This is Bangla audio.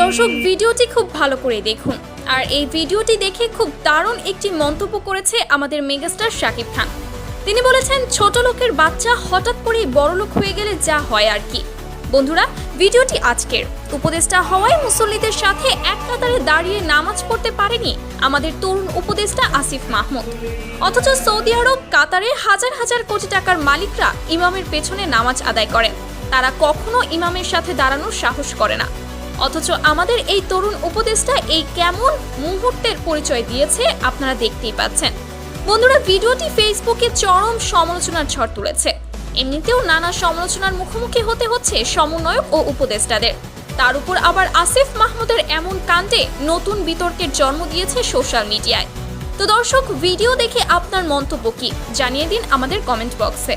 দর্শক, ভিডিওটি খুব ভালো করে দেখুন। আর এই ভিডিওটি দেখে খুব দারুণ একটি মন্তব্য করেছে আমাদের মেগাস্টার শাকিব খান। তিনি বলেছেন, ছোট লোকের বাচ্চা হঠাৎ করে বড় লোক হয়ে গেলে যা হয় আর কি। বন্ধুরা, ভিডিওটি আজকের। উপদেষ্টা হওয়ায় মুসল্লিদের সাথে এক কাতারে দাঁড়িয়ে নামাজ পড়তে পারেনি আমাদের তরুণ উপদেষ্টা আসিফ মাহমুদ। অথচ সৌদি আরব, কাতারে হাজার হাজার কোটি টাকার মালিকরা ইমামের পেছনে নামাজ আদায় করেন। তারা কখনো ইমামের সাথে দাঁড়ানোর সাহস করে না। অথচ আমাদের এই তরুণ উপদেষ্টা এই কেমন মুহূর্তের পরিচয় দিয়েছে আপনারা দেখতেই পাচ্ছেন। বন্ধুরা, ভিডিওটি ফেসবুকে চরম সমালোচনার ঝড় তুলেছে। এমনিতেও নানা সমালোচনার মুখোমুখি হতে হচ্ছে সমন্বয়ক ও উপদেষ্টাদের। তার উপর আবার আসিফ মাহমুদের এমন কাণ্ডে নতুন বিতর্কের জন্ম দিয়েছে সোশ্যাল মিডিয়ায়। তো দর্শক, ভিডিও দেখে আপনার মন্তব্য কি? জানিয়ে দিন আমাদের কমেন্ট বক্সে।